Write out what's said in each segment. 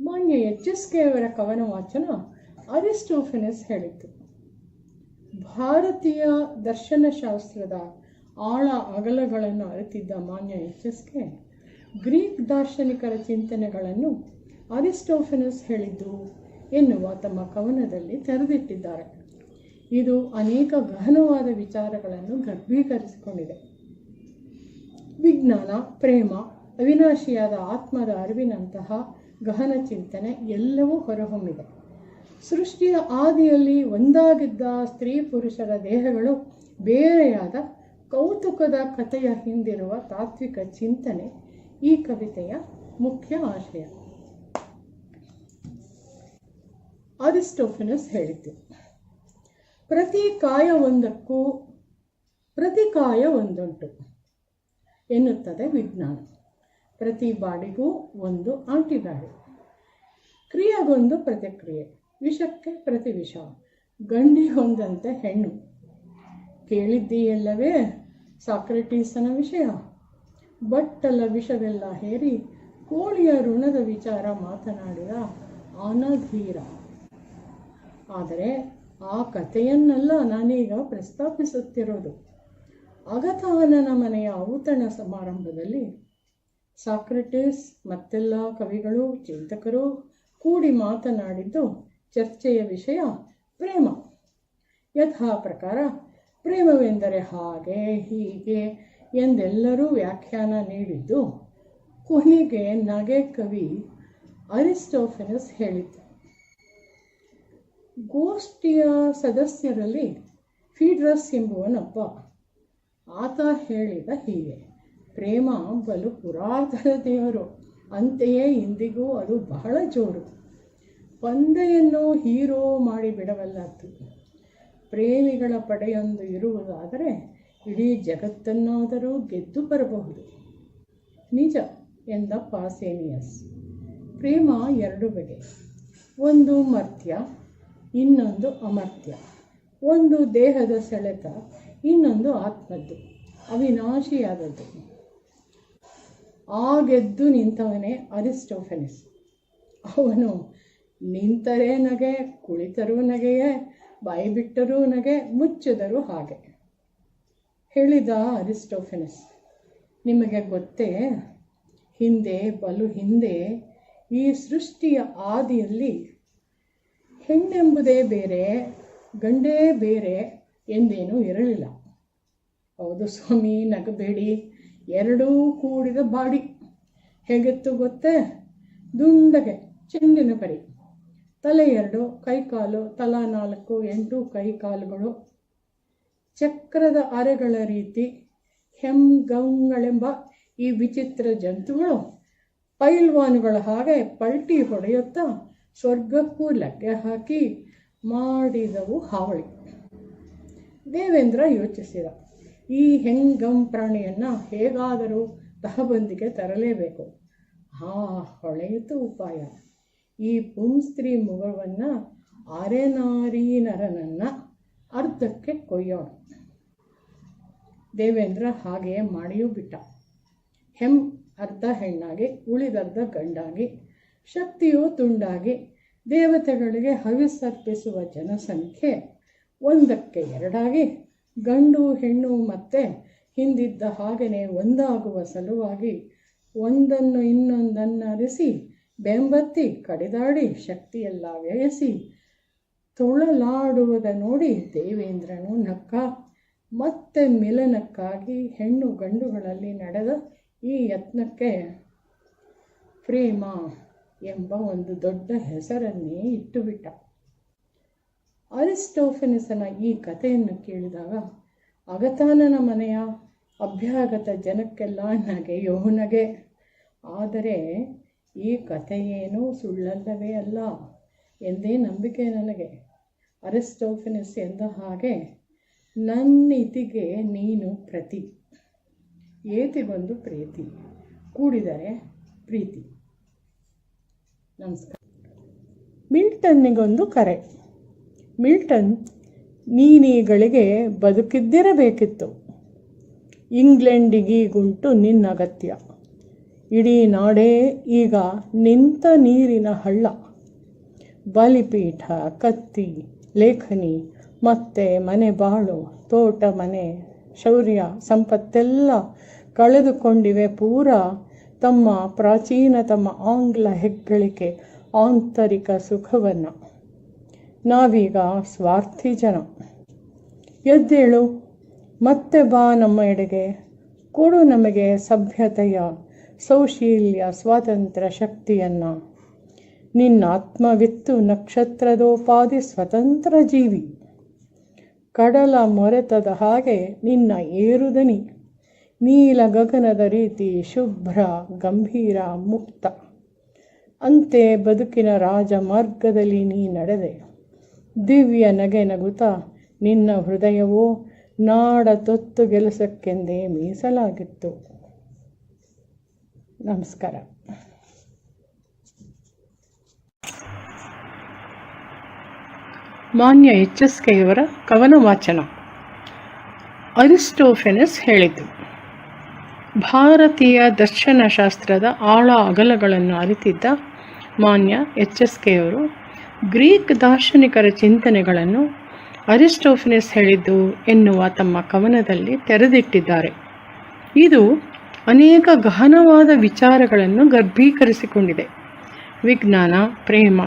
ಮಾನ್ಯ H S K ಅವರ ಕವನ ವಾಚನ ಅರಿಸ್ಟೋಫೆನಸ್ ಹೇಳಿತು. ಭಾರತೀಯ ದರ್ಶನಶಾಸ್ತ್ರದ ಆಳ ಅಗಲಗಳನ್ನು ಅರಿತಿದ್ದ ಮಾನ್ಯ ಎಚ್ ಎಸ್ ಕೆ ಗ್ರೀಕ್ ದಾರ್ಶನಿಕರ ಚಿಂತನೆಗಳನ್ನು ಅರಿಸ್ಟೋಫೆನಸ್ ಹೇಳಿದ್ದು ಎನ್ನುವ ತಮ್ಮ ಕವನದಲ್ಲಿ ತೆರೆದಿಟ್ಟಿದ್ದಾರೆ. ಇದು ಅನೇಕ ಗಹನವಾದ ವಿಚಾರಗಳನ್ನು ಗರ್ಭೀಕರಿಸಿಕೊಂಡಿದೆ. ವಿಜ್ಞಾನ, ಪ್ರೇಮ, ಅವಿನಾಶಿಯಾದ ಆತ್ಮದ ಅರಿವಿನಂತಹ ಗಹನ ಚಿಂತನೆ ಎಲ್ಲವೂ ಹೊರಹೊಮ್ಮಿದೆ. ಸೃಷ್ಟಿಯ ಆದಿಯಲ್ಲಿ ಒಂದಾಗಿದ್ದ ಸ್ತ್ರೀ ಪುರುಷರ ದೇಹಗಳು ಬೇರೆಯಾದ ಕೌತುಕದ ಕಥೆಯ ಹಿಂದಿರುವ ತಾತ್ವಿಕ ಚಿಂತನೆ ಈ ಕವಿತೆಯ ಮುಖ್ಯ ಆಶಯ. ಅರಿಸ್ಟೋಫೆನಸ್ ಹೇಳಿದ್ದು, ಪ್ರತಿ ಕಾಯ ಒಂದಕ್ಕೂ ಪ್ರತಿ ಕಾಯ ಒಂದುಂಟು ಎನ್ನುತ್ತದೆ ವಿಜ್ಞಾನ. ಪ್ರತಿ ಬಾಡಿಗೂ ಒಂದು ಆಂಟಿಬಾಡಿ ಕ್ರಿಯೆಗೊಂದು ಪ್ರತಿಕ್ರಿಯೆ, ವಿಷಕ್ಕೆ ಪ್ರತಿ ವಿಷ, ಗಂಡಿಗೊಂದಂತೆ ಹೆಣ್ಣು. ಕೇಳಿದ್ದೀಯಲ್ಲವೇ, ಸಾಕ್ರೆಟೀಸನ ವಿಷಯ? ಬಟ್ಟಲ ವಿಷವೆಲ್ಲ ಹೇರಿ ಕೋಳಿಯ ಋಣದ ವಿಚಾರ ಮಾತನಾಡಿದ ಅನಧೀರ. ಆದರೆ ಆ ಕಥೆಯನ್ನೆಲ್ಲ ನಾನೀಗ ಪ್ರಸ್ತಾಪಿಸುತ್ತಿರೋದು ಅಗತಾನನ ಮನೆಯ ಔತಣ ಸಮಾರಂಭದಲ್ಲಿ ಸಾಕ್ರೆಟಿಸ್, ಮತ್ತೆಲ್ಲ ಕವಿಗಳು, ಚಿಂತಕರು ಕೂಡಿ ಮಾತನಾಡಿದ್ದು ಚರ್ಚೆಯ ವಿಷಯ ಪ್ರೇಮ. ಯಥಾ ಪ್ರಕಾರ ಪ್ರೇಮವೆಂದರೆ ಹಾಗೆ, ಹೀಗೆ ಎಂದೆಲ್ಲರೂ ವ್ಯಾಖ್ಯಾನ ನೀಡಿದ್ದು ಕೊನೆಗೆ ನಗೆ ಕವಿ ಅರಿಸ್ಟೋಫೆನಸ್ ಹೇಳಿದ್ದು. ಗೋಷ್ಠಿಯ ಸದಸ್ಯರಲ್ಲಿ ಫೀಡ್ರಸ್ ಎಂಬುವನೊಬ್ಬ, ಆತ ಹೇಳಿದ ಹೀಗೆ. ಪ್ರೇಮ ಬಲು ಪುರಾತನ ದೇವರು. ಅಂತೆಯೇ ಇಂದಿಗೂ ಅದು ಬಹಳ ಜೋರು. ಪಂದೆಯನ್ನು ಹೀರೋ ಮಾಡಿ ಬಿಡಬಲ್ಲದ್ದು ಪ್ರೇಮಿಗಳ ಪಡೆಯೊಂದು ಇರುವುದಾದರೆ ಇಡೀ ಜಗತ್ತನ್ನಾದರೂ ಗೆದ್ದು ಬರಬಹುದು. ನಿಜ ಎಂದ ಪಾಸೇನಿಯಸ್ ಪ್ರೇಮ ಎರಡು ಬಗೆ ಒಂದು ಮರ್ತ್ಯ, ಇನ್ನೊಂದು ಅಮರ್ತ್ಯ. ಒಂದು ದೇಹದ ಸೆಳೆತ, ಇನ್ನೊಂದು ಆತ್ಮದ್ದು. ಅವಿನಾಶಿಯಾದದ್ದು. ಆಗೆದ್ದು ನಿಂತವನೇ ಅರಿಸ್ಟೋಫೆನಿಸ್. ಅವನು ನಿಂತರೇ ನಗೆ, ಕುಳಿತರೂ ನಗೆಯೇ ಬಾಯಿ ಬಿಟ್ಟರೂ ನಗೆ, ಮುಚ್ಚಿದರೂ ಹಾಗೆ. ಹೇಳಿದ ಅರಿಸ್ಟೋಫೆನಿಸ್, ನಿಮಗೆ ಗೊತ್ತೇ? ಹಿಂದೆ, ಬಲು ಹಿಂದೆ, ಈ ಸೃಷ್ಟಿಯ ಆದಿಯಲ್ಲಿ ಹೆಣ್ಣೆಂಬುದೇ ಬೇರೆ, ಗಂಡೇ ಬೇರೆ ಎಂದೇನೂ ಇರಲಿಲ್ಲ. ಹೌದು ಸ್ವಾಮಿ, ನಗಬೇಡಿ. ಎರಡೂ ಕೂಡಿದ ಬಾಡಿ. ಹೇಗಿತ್ತು ಗೊತ್ತೇ? ದುಂಡಗೆ, ಚೆಂಡಿನ ಪರಿ ತಲೆ ಎರಡು, ಕೈಕಾಲು, ತಲಾ ನಾಲ್ಕು, ಎಂಟು ಕೈಕಾಲುಗಳು. ಚಕ್ರದ ಅರೆಗಳ ರೀತಿ ಹೆಂಗಂಗಳೆಂಬ ಈ ವಿಚಿತ್ರ ಜಂತುಗಳು ಪೈಲ್ವಾನ್ಗಳ ಹಾಗೆ ಪಲ್ಟಿ ಹೊಡೆಯುತ್ತಾ ಸ್ವರ್ಗಕ್ಕೂ ಲಗ್ಗೆ ಹಾಕಿ ಮಾಡಿದವು ಹಾವಳಿ. ದೇವೇಂದ್ರ ಯೋಚಿಸಿದ. ಈ ಹೆಂಗಂ ಪ್ರಾಣಿಯನ್ನು ಹೇಗಾದರೂ ತಹಬಂದಿಗೆ ತರಲೇಬೇಕು. ಆ ಹೊಳೆಯಿತು ಉಪಾಯ. ಈ ಪುಂಸ್ತ್ರೀ ಮುಗವನ್ನು ಅರೆನಾರೀನರನನ್ನು ಅರ್ಧಕ್ಕೆ ಕೊಯ್ಯೋಣ. ದೇವೇಂದ್ರ ಹಾಗೆಯೇ ಮಾಡಿಯೂ ಬಿಟ್ಟ. ಹೆಂ ಅರ್ಧ ಹೆಣ್ಣಾಗಿ, ಉಳಿದರ್ಧ ಗಂಡಾಗಿ, ಶಕ್ತಿಯು ತುಂಡಾಗಿ, ದೇವತೆಗಳಿಗೆ ಹವಿಸರ್ಪಿಸುವ ಜನಸಂಖ್ಯೆ ಒಂದಕ್ಕೆ ಎರಡಾಗಿ ಗಂಡು, ಹೆಣ್ಣು ಮತ್ತೆ ಹಿಂದಿದ್ದ ಹಾಗೆಯೇ ಒಂದಾಗುವ ಸಲುವಾಗಿ ಒಂದನ್ನು ಇನ್ನೊಂದನ್ನರಿಸಿ, ಬೆಂಬತ್ತಿ, ಕಡಿದಾಡಿ, ಶಕ್ತಿಯೆಲ್ಲ ವ್ಯಯಿಸಿ, ತುಳಲಾಡುವುದ ನೋಡಿ ದೇವೇಂದ್ರನು ನಕ್ಕ. ಮತ್ತೆ ಮಿಲನಕ್ಕಾಗಿ ಹೆಣ್ಣು ಗಂಡುಗಳಲ್ಲಿ ನಡೆದ ಈ ಯತ್ನಕ್ಕೆ ಪ್ರೇಮ ಎಂಬ ಒಂದು ದೊಡ್ಡ ಹೆಸರನ್ನೇ ಇಟ್ಟುಬಿಟ್ಟ. ಅರಿಸ್ಟೋಫೆನಿಸನ ಈ ಕಥೆಯನ್ನು ಕೇಳಿದಾಗ, ಅಗತಾನನ ಮನೆಯ ಅಭ್ಯಾಗತ ಜನಕ್ಕೆಲ್ಲ ನಗೆಯೋ ನಗೆ. ಆದರೆ ಈ ಕಥೆಯೇನೂ ಸುಳ್ಳಲ್ಲವೇ ಅಲ್ಲ ಎಂದೇ ನಂಬಿಕೆ ನನಗೆ. ಅರಿಸ್ಟೋಫೆನಿಸ್ ಎಂದ ಹಾಗೆ ನನ್ನಿತಿಗೆ ನೀನು ಪ್ರತಿ. ಏತಿಗೊಂದು ಪ್ರೀತಿ. ಕೂಡಿದರೆ ಪ್ರೀತಿ. ನಮಸ್ಕಾರ. ಮಿಲ್ಟನ್ನಿಗೊಂದು ಕರೆ. ಮಿಲ್ಟನ್ ನೀನೀಗಳಿಗೆ ಬದುಕಿದ್ದಿರಬೇಕಿತ್ತು. ಇಂಗ್ಲೆಂಡಿಗೀಗುಂಟು ನಿನ್ನ ಅಗತ್ಯ. ಇಡೀ ನಾಡೇ ಈಗ ನಿಂತ ನೀರಿನ ಹಳ್ಳ. ಬಲಿಪೀಠ, ಕತ್ತಿ, ಲೇಖನಿ, ಮತ್ತೆ ಮನೆ ಬಾಳು, ತೋಟ ಮನೆ, ಶೌರ್ಯ, ಸಂಪತ್ತೆಲ್ಲ ಕಳೆದುಕೊಂಡಿವೆ ಪೂರ. ತಮ್ಮ ಪ್ರಾಚೀನತಮ ಆಂಗ್ಲ ಹೆಗ್ಗಳಿಕೆ, ಆಂತರಿಕ ಸುಖವನ್ನು. ನಾವೀಗ ಸ್ವಾರ್ಥಿ ಜನ. ಎದ್ದೇಳು, ಮತ್ತೆ ಬಾ ನಮ್ಮ ಎಡೆಗೆ. ಕೊಡು ನಮಗೆ ಸಭ್ಯತೆಯ, ಸೌಶೀಲ್ಯ, ಸ್ವಾತಂತ್ರ್ಯ ಶಕ್ತಿಯನ್ನು. ನಿನ್ನ ಆತ್ಮವಿತ್ತು ನಕ್ಷತ್ರದೋಪಾದಿ ಸ್ವತಂತ್ರ ಜೀವಿ. ಕಡಲ ಮೊರೆತದ ಹಾಗೆ ನಿನ್ನ ಏರುದನಿ. ನೀಲ ಗಗನದ ರೀತಿ ಶುಭ್ರ, ಗಂಭೀರ, ಮುಕ್ತ. ಅಂತೆ ಬದುಕಿನ ರಾಜಮಾರ್ಗದಲ್ಲಿ ನೀ ನಡೆದೆ. ದಿವ್ಯ ನಗೆ ನಗುತ್ತ, ನಿನ್ನ ಹೃದಯವು ನಾಡ ತೊತ್ತು ಗೆಲಸಕ್ಕೆಂದೇ ಮೀಸಲಾಗಿತ್ತು. ನಮಸ್ಕಾರ. ಮಾನ್ಯ ಎಚ್ ಎಸ್ ಕೆಯವರ ಕವನ ವಾಚನ. ಅರಿಸ್ಟೋಫೆನಸ್ ಹೇಳಿತು ಭಾರತೀಯ ದರ್ಶನಶಾಸ್ತ್ರದ ಆಳ ಅಗಲಗಳನ್ನು ಅರಿತಿದ್ದ ಮಾನ್ಯ ಎಚ್ ಎಸ್ ಕೆಯವರು ಗ್ರೀಕ್ ದಾರ್ಶನಿಕರ ಚಿಂತನೆಗಳನ್ನು ಅರಿಸ್ಟೋಫಿನಿಸ್ ಹೇಳಿದ್ದು ಎನ್ನುವ ತಮ್ಮ ಕವನದಲ್ಲಿ ತೆರೆದಿಟ್ಟಿದ್ದಾರೆ. ಇದು ಅನೇಕ ಗಹನವಾದ ವಿಚಾರಗಳನ್ನು ಗರ್ಭೀಕರಿಸಿಕೊಂಡಿದೆ. ವಿಜ್ಞಾನ, ಪ್ರೇಮ,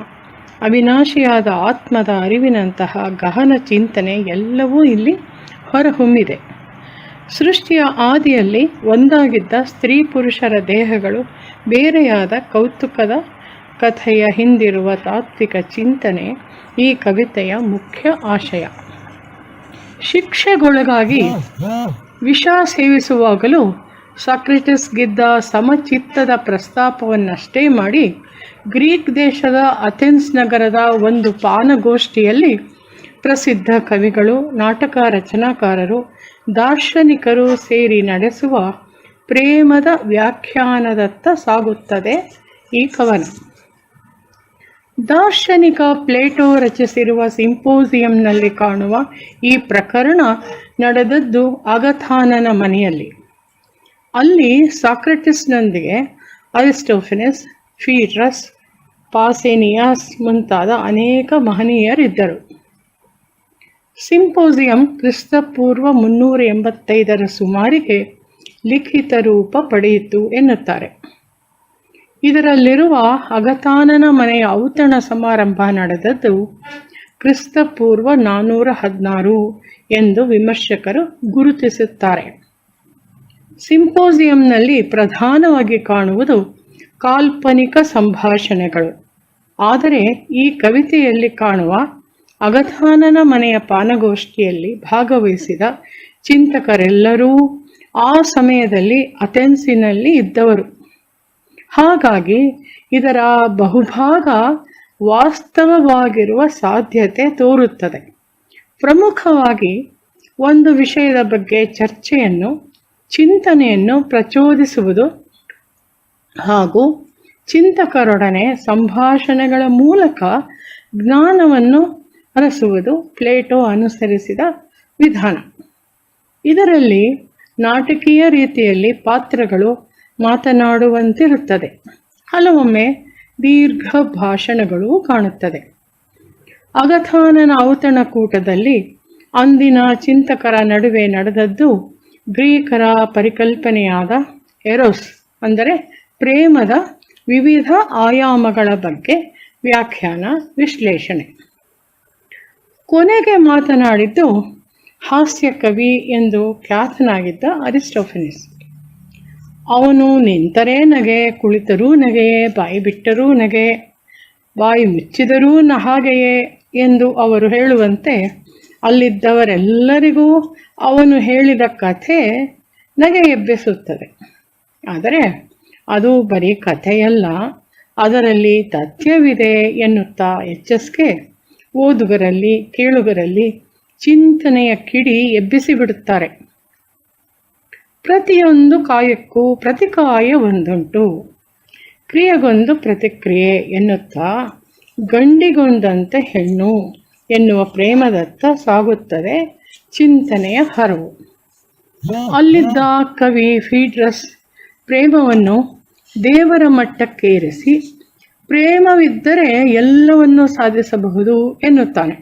ಅವಿನಾಶಿಯಾದ ಆತ್ಮದ ಅರಿವಿನಂತಹ ಗಹನ ಚಿಂತನೆ ಎಲ್ಲವೂ ಇಲ್ಲಿ ಹೊರಹೊಮ್ಮಿದೆ. ಸೃಷ್ಟಿಯ ಆದಿಯಲ್ಲಿ ಒಂದಾಗಿದ್ದ ಸ್ತ್ರೀ ಪುರುಷರ ದೇಹಗಳು ಬೇರೆಯಾದ ಕೌತುಕದ ಕಥೆಯ ಹಿಂದಿರುವ ತಾತ್ವಿಕ ಚಿಂತನೆ ಈ ಕವಿತೆಯ ಮುಖ್ಯ ಆಶಯ. ಶಿಕ್ಷೆಗೊಳಗಾಗಿ ವಿಷ ಸೇವಿಸುವಾಗಲೂ ಸಾಕ್ರೆಟಿಸ್ ಗೆದ್ದ ಸಮಚಿತ್ತದ ಪ್ರಸ್ತಾಪವನ್ನಷ್ಟೇ ಮಾಡಿ ಗ್ರೀಕ್ ದೇಶದ ಅಥೆನ್ಸ್ ನಗರದ ಒಂದು ಪಾನಗೋಷ್ಠಿಯಲ್ಲಿ ಪ್ರಸಿದ್ಧ ಕವಿಗಳು, ನಾಟಕ ರಚನಾಕಾರರು, ದಾರ್ಶನಿಕರು ಸೇರಿ ನಡೆಸುವ ಪ್ರೇಮದ ವ್ಯಾಖ್ಯಾನದತ್ತ ಸಾಗುತ್ತದೆ ಈ ಕವನ. ದಾರ್ಶನಿಕ ಪ್ಲೇಟೋ ರಚಿಸಿರುವ ಸಿಂಪೋಸಿಯಂನಲ್ಲಿ ಕಾಣುವ ಈ ಪ್ರಕರಣ ನಡೆದದ್ದು ಅಗಥಾನನ ಮನೆಯಲ್ಲಿ. ಅಲ್ಲಿ ಸಾಕ್ರೆಟಿಸ್ನೊಂದಿಗೆ ಅರಿಸ್ಟೋಫಿನಿಸ್ ಫೀಟ್ರಸ್ ಪಾಸೇನಿಯಾಸ್ ಮುಂತಾದ ಅನೇಕ ಮಹನೀಯರಿದ್ದರು. ಸಿಂಪೋಸಿಯಂ ಕ್ರಿಸ್ತಪೂರ್ವ ಮುನ್ನೂರ ಎಂಬತ್ತೈದರ ಸುಮಾರಿಗೆ ಲಿಖಿತ ರೂಪ ಪಡೆಯಿತು ಎನ್ನುತ್ತಾರೆ. ಇದರಲ್ಲಿರುವ ಅಗತಾನನ ಮನೆಯ ಔತಣ ಸಮಾರಂಭ ನಡೆದದ್ದು ಕ್ರಿಸ್ತಪೂರ್ವ ನಾನ್ನೂರ ಹದಿನಾರು ಎಂದು ವಿಮರ್ಶಕರು ಗುರುತಿಸುತ್ತಾರೆ. ಸಿಂಪೋಸಿಯಂನಲ್ಲಿ ಪ್ರಧಾನವಾಗಿ ಕಾಣುವುದು ಕಾಲ್ಪನಿಕ ಸಂಭಾಷಣೆಗಳು. ಆದರೆ ಈ ಕವಿತೆಯಲ್ಲಿ ಕಾಣುವ ಅಗಥಾನನ ಮನೆಯ ಪಾನಗೋಷ್ಠಿಯಲ್ಲಿ ಭಾಗವಹಿಸಿದ ಚಿಂತಕರೆಲ್ಲರೂ ಆ ಸಮಯದಲ್ಲಿ ಅಥೆನ್ಸಿನಲ್ಲಿ ಇದ್ದವರು. ಹಾಗಾಗಿ ಇದರ ಬಹುಭಾಗ ವಾಸ್ತವವಾಗಿರುವ ಸಾಧ್ಯತೆ ತೋರುತ್ತದೆ. ಪ್ರಮುಖವಾಗಿ ಒಂದು ವಿಷಯದ ಬಗ್ಗೆ ಚರ್ಚೆಯನ್ನು, ಚಿಂತನೆಯನ್ನು ಪ್ರಚೋದಿಸುವುದು ಹಾಗೂ ಚಿಂತಕರೊಡನೆ ಸಂಭಾಷಣೆಗಳ ಮೂಲಕ ಜ್ಞಾನವನ್ನು ಅರಸುವುದು ಪ್ಲೇಟೋ ಅನುಸರಿಸಿದ ವಿಧಾನ. ಇದರಲ್ಲಿ ನಾಟಕೀಯ ರೀತಿಯಲ್ಲಿ ಪಾತ್ರಗಳು ಮಾತನಾಡುವಂತಿರುತ್ತದೆ. ಹಲವೊಮ್ಮೆ ದೀರ್ಘ ಭಾಷಣಗಳು ಕಾಣುತ್ತದೆ. ಅಗಥಾನನ ಔತಣಕೂಟದಲ್ಲಿ ಅಂದಿನ ಚಿಂತಕರ ನಡುವೆ ನಡೆದದ್ದು ಗ್ರೀಕರ ಪರಿಕಲ್ಪನೆಯಾದ ಎರೋಸ್, ಅಂದರೆ ಪ್ರೇಮದ ವಿವಿಧ ಆಯಾಮಗಳ ಬಗ್ಗೆ ವ್ಯಾಖ್ಯಾನ, ವಿಶ್ಲೇಷಣೆ. ಕೊನೆಗೆ ಮಾತನಾಡಿದ್ದು ಹಾಸ್ಯ ಕವಿ ಎಂದು ಖ್ಯಾತನಾಗಿದ್ದ ಅರಿಸ್ಟೋಫೆನಿಸ್. ಅವನು ನಿಂತರೇ ನಗೆ, ಕುಳಿತರೂ ನಗೆಯೇ ಬಾಯಿ ಬಿಟ್ಟರೂ ನಗೆ, ಬಾಯಿ ಮುಚ್ಚಿದರೂ ನ ಹಾಗೆಯೇ ಎಂದು ಅವರು ಹೇಳುವಂತೆ ಅಲ್ಲಿದ್ದವರೆಲ್ಲರಿಗೂ ಅವನು ಹೇಳಿದ ಕಥೆ ನಗೆ ಎಬ್ಬಿಸುತ್ತದೆ. ಆದರೆ ಅದು ಬರೀ ಕಥೆಯಲ್ಲ, ಅದರಲ್ಲಿ ತಥ್ಯವಿದೆ ಎನ್ನುತ್ತಾ ಎಚ್ ಎಸ್ಗೆ ಓದುಗರಲ್ಲಿ, ಕೇಳುಗರಲ್ಲಿ ಚಿಂತನೆಯ ಕಿಡಿ ಎಬ್ಬಿಸಿಬಿಡುತ್ತಾರೆ ಪ್ರತಿಯೊಂದು ಕಾಯಕ್ಕೂ ಪ್ರತಿಕಾಯ ಒಂದುಂಟು. ಕ್ರಿಯೆಗೊಂದು ಪ್ರತಿಕ್ರಿಯೆ ಎನ್ನುತ್ತಾ ಗಂಡಿಗೊಂದಂತೆ ಹೆಣ್ಣು ಎನ್ನುವ ಪ್ರೇಮದತ್ತ ಸಾಗುತ್ತದೆ ಚಿಂತನೆಯ ಹರವು. ಅಲ್ಲಿದ್ದ ಕವಿ ಫೀಡ್ರಸ್ ಪ್ರೇಮವನ್ನು ದೇವರ ಮಟ್ಟಕ್ಕೇರಿಸಿ ಪ್ರೇಮವಿದ್ದರೆ ಎಲ್ಲವನ್ನೂ ಸಾಧಿಸಬಹುದು ಎನ್ನುತ್ತಾನೆ.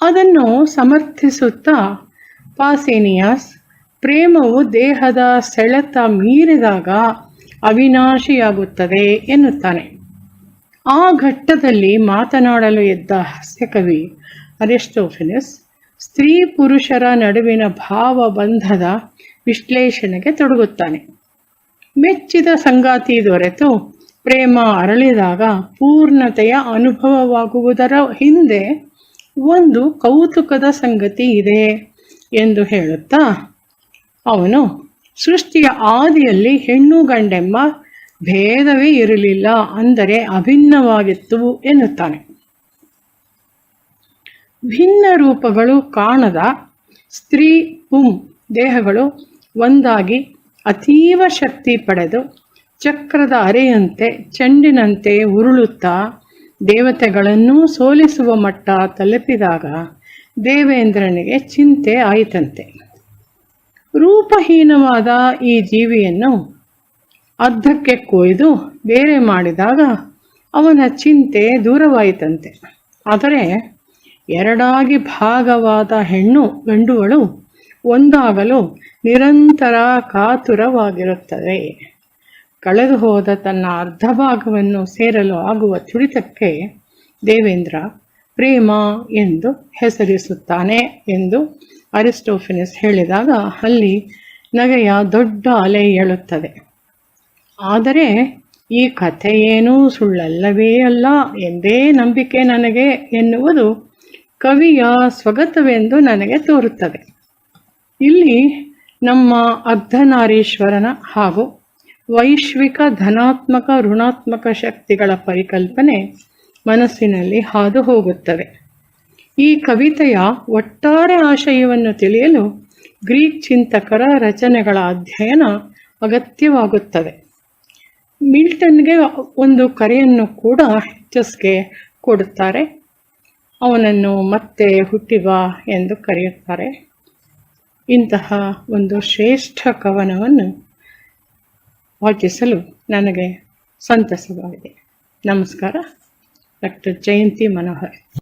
ಅದನ್ನು ಸಮರ್ಥಿಸುತ್ತಾ ಪಾಸೇನಿಯಾಸ್ ಪ್ರೇಮವು ದೇಹದ ಸೆಳೆತ ಮೀರಿದಾಗ ಅವಿನಾಶಿಯಾಗುತ್ತದೆ ಎನ್ನುತ್ತಾನೆ. ಆ ಘಟ್ಟದಲ್ಲಿ ಮಾತನಾಡಲು ಎದ್ದ ಹಾಸ್ಯಕವಿ ಅರಿಸ್ಟೋಫಿನಿಸ್ ಸ್ತ್ರೀ ಪುರುಷರ ನಡುವಿನ ಭಾವಬಂಧದ ವಿಶ್ಲೇಷಣೆಗೆ ತೊಡಗುತ್ತಾನೆ. ಮೆಚ್ಚಿದ ಸಂಗಾತಿ ದೊರೆತು ಪ್ರೇಮ ಅರಳಿದಾಗ ಪೂರ್ಣತೆಯ ಅನುಭವವಾಗುವುದರ ಹಿಂದೆ ಒಂದು ಕೌತುಕದ ಸಂಗತಿ ಇದೆ ಎಂದು ಹೇಳುತ್ತಾ ಅವನು ಸೃಷ್ಟಿಯ ಆದಿಯಲ್ಲಿ ಹೆಣ್ಣು ಗಂಡೆಂಬ ಭೇದವೇ ಇರಲಿಲ್ಲ ಅಂದರೆ ಅಭಿನ್ನವಾಗಿತ್ತು ಎನ್ನುತ್ತಾನೆ. ಭಿನ್ನ ರೂಪಗಳು ಕಾಣದ ಸ್ತ್ರೀ ಹುಂ ದೇಹಗಳು ಒಂದಾಗಿ ಅತೀವ ಶಕ್ತಿ ಪಡೆದು ಚಕ್ರದ ಅರೆಯಂತೆ ಚೆಂಡಿನಂತೆ ಉರುಳುತ್ತಾ ದೇವತೆಗಳನ್ನು ಸೋಲಿಸುವ ಮಟ್ಟ ತಲುಪಿದಾಗ ದೇವೇಂದ್ರನಿಗೆ ಚಿಂತೆ ಆಯಿತಂತೆ. ರೂಪಹೀನವಾದ ಈ ಜೀವಿಯನ್ನು ಅರ್ಧಕ್ಕೆ ಕೊಯ್ದು ಬೇರೆ ಮಾಡಿದಾಗ ಅವನ ಚಿಂತೆ ದೂರವಾಯಿತಂತೆ. ಆದರೆ ಎರಡಾಗಿ ಭಾಗವಾದ ಹೆಣ್ಣು ಗಂಡುಗಳು ಒಂದಾಗಲು ನಿರಂತರ ಕಾತುರವಾಗಿರುತ್ತದೆ ಕಳೆದು ಹೋದ ತನ್ನ ಅರ್ಧ ಭಾಗವನ್ನು ಸೇರಲು ಆಗುವ ತುಡಿತಕ್ಕೆ ದೇವೇಂದ್ರ ಪ್ರೇಮ ಎಂದು ಹೆಸರಿಸುತ್ತಾನೆ ಎಂದು ಅರಿಸ್ಟೋಫಿನಿಸ್ ಹೇಳಿದಾಗ ಅಲ್ಲಿ ನಗೆಯ ದೊಡ್ಡ ಅಲೆ ಏಳುತ್ತದೆ. ಆದರೆ ಈ ಕಥೆಯೇನೂ ಸುಳ್ಳಲ್ಲವೇ ಅಲ್ಲ ಎಂದೇ ನಂಬಿಕೆ ನನಗೆ ಎನ್ನುವುದು ಕವಿಯ ಸ್ವಗತವೆಂದು ನನಗೆ ತೋರುತ್ತದೆ. ಇಲ್ಲಿ ನಮ್ಮ ಅರ್ಧನಾರೀಶ್ವರನ ಹಾಗೂ ವೈಶ್ವಿಕ ಧನಾತ್ಮಕ ಋಣಾತ್ಮಕ ಶಕ್ತಿಗಳ ಪರಿಕಲ್ಪನೆ ಮನಸ್ಸಿನಲ್ಲಿ ಹಾದು ಹೋಗುತ್ತದೆ ಈ ಕವಿತೆಯ ಒಟ್ಟಾರೆ ಆಶಯವನ್ನು ತಿಳಿಯಲು ಗ್ರೀಕ್ ಚಿಂತಕರ ರಚನೆಗಳ ಅಧ್ಯಯನ ಅಗತ್ಯವಾಗುತ್ತದೆ. ಮಿಲ್ಟನ್ಗೆ ಒಂದು ಕರೆಯನ್ನು ಕೂಡ ಹೆಚ್ಚಸ್ಗೆ ಕೊಡುತ್ತಾರೆ. ಅವನನ್ನು ಮತ್ತೆ ಹುಟ್ಟಿವ ಎಂದು ಕರೆಯುತ್ತಾರೆ. ಇಂತಹ ಒಂದು ಶ್ರೇಷ್ಠ ಕವನವನ್ನು ವಾಚಿಸಲು ನನಗೆ ಸಂತಸವಾಗಿದೆ. ನಮಸ್ಕಾರ. ಡಾಕ್ಟರ್ ಜಯಂತಿ ಮನೋಹರ್.